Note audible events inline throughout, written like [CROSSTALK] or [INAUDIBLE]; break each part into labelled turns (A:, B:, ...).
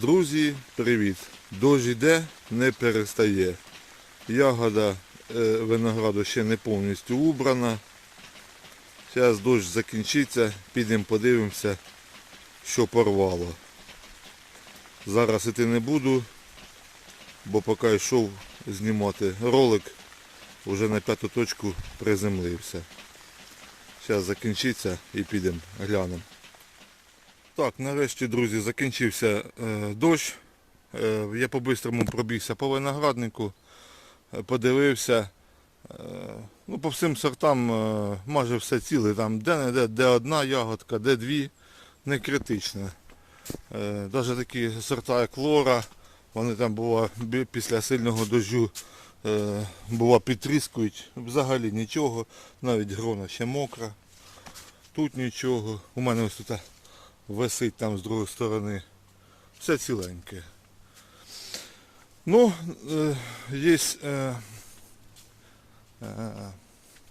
A: Друзі, привіт! Дощ іде, не перестає. Ягода е, винограду ще не повністю убрана. Зараз дощ закінчиться, підемо подивимося, що порвало. Зараз іти не буду, бо поки йшов знімати ролик, вже на п'яту точку приземлився. Зараз закінчиться і підемо глянемо. Так, нарешті, друзі, закінчився е, дощ. Е, я по-бистрому пробігся по винограднику, е, подивився. Ну, по всім сортам майже все ціле. Там де-не-де, де одна ягодка, де дві, не критично. Е, навіть такі сорта, як лора, вони там бува, бі- після сильного дощу е, бува, підтріскують. Взагалі нічого, навіть грона ще мокра. Тут нічого. У мене ось тут висить там з другої сторони. Все ціленьке. Ну, е, є е, е,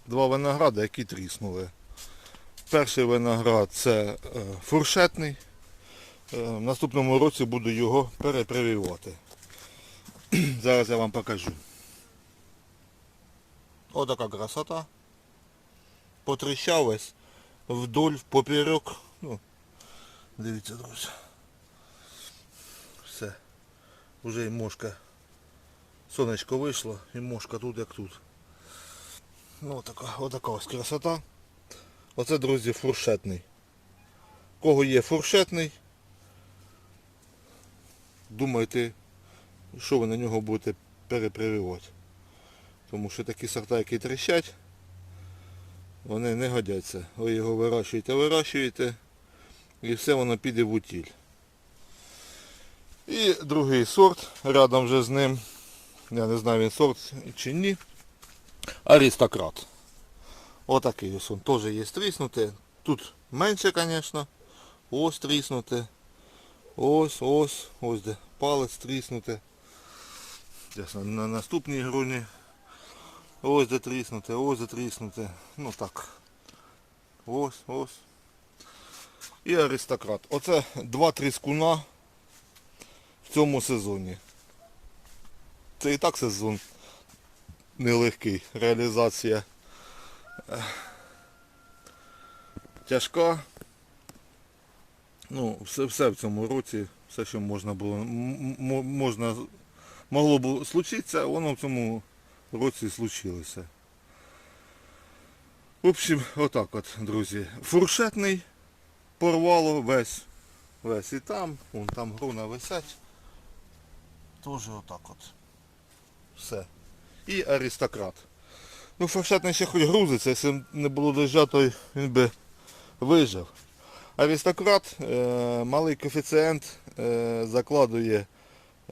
A: два виногради, які тріснули. Перший виноград це фуршетний. В наступному році буду його перепрививати. [CLEARS THROAT] Зараз я вам покажу. Отака красота. Потріщав весь вдоль, поперек. Дивіться, друзі. Все. Уже і мошка. Сонечко вийшло і мошка тут як тут. Ну отака, отака ось красота. Оце, друзі, фуршетний. Кого є фуршетний? Думайте, що ви на нього будете перепрививати. Тому що такі сорта, які тріщать, вони не годяться. Ви його вирощуєте, вирощуєте і все воно піде в утіль. І другий сорт, рядом вже з ним, я не знаю він сорт чи ні. Аристократ. Отакий ось він теж є тріснути. Тут менше, звісно. Ось тріснути. Ось, ось, ось де палець тріснути. На наступній груні. Ось де тріснути, ось де тріснути. Ну так. Ось, ось і аристократ. Оце два тріскуна в цьому сезоні. Це і так сезон нелегкий. Реалізація тяжка. Ну, все, все в цьому році, все, що можна було, можна, могло б случитися, воно в цьому році случилося. В общем, отак от, друзі. Фуршетний порвало весь. Весь і там, вон там груна висять. Тоже отак от. Все. І аристократ. Ну, фуршетний ще хоч грузиться, якщо не було дождя, то він би вижив. Аристократ, е, малий коефіцієнт е, закладує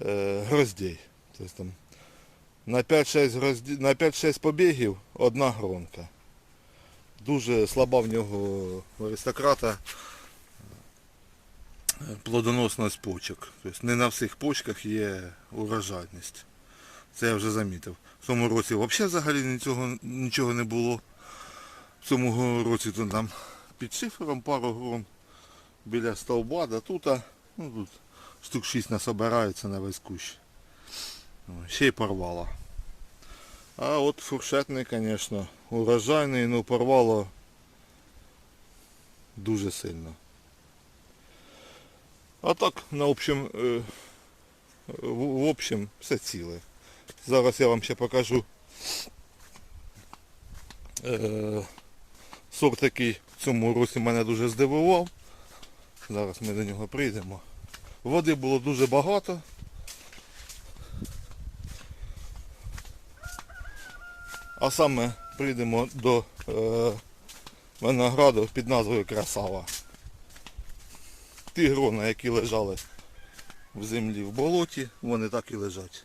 A: е, гроздей. Тобто там на 5-6 грозді... на 5-6 побігів одна гронка. Дуже слаба в нього аристократа плодоносність почок. Тобто не на всіх почках є урожайність. Це я вже замітив. В цьому році взагалі нічого, нічого не було. В цьому році то там під шифером пару грон біля стовба, да тут, ну, тут штук 6 насобирається на весь кущ. Ще й порвало. А от фуршетний, звісно, урожайний, ну порвало дуже сильно. А так, на общем, е, в, общем, все ціле. Зараз я вам ще покажу е, сорт, який в цьому році мене дуже здивував. Зараз ми до нього прийдемо. Води було дуже багато. А саме прийдемо до е, винограду під назвою Красава. Ті грона, які лежали в землі в болоті, вони так і лежать.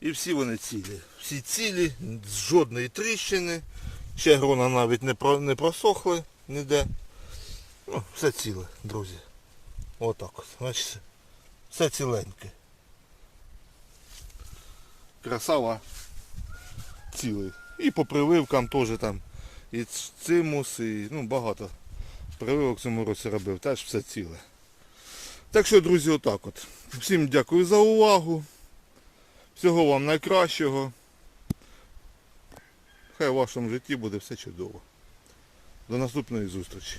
A: І всі вони цілі. Всі цілі, жодної тріщини. Ще грона навіть не, про, не просохли ніде. Ну, все ціле, друзі. Отак от. Значить, все ціленьке. Красава цілий. І по прививкам теж там. І цимус, і ну, багато прививок цьому році робив, теж все ціле. Так що, друзі, отак от. Всім дякую за увагу. Всього вам найкращого. Хай в вашому житті буде все чудово. До наступної зустрічі.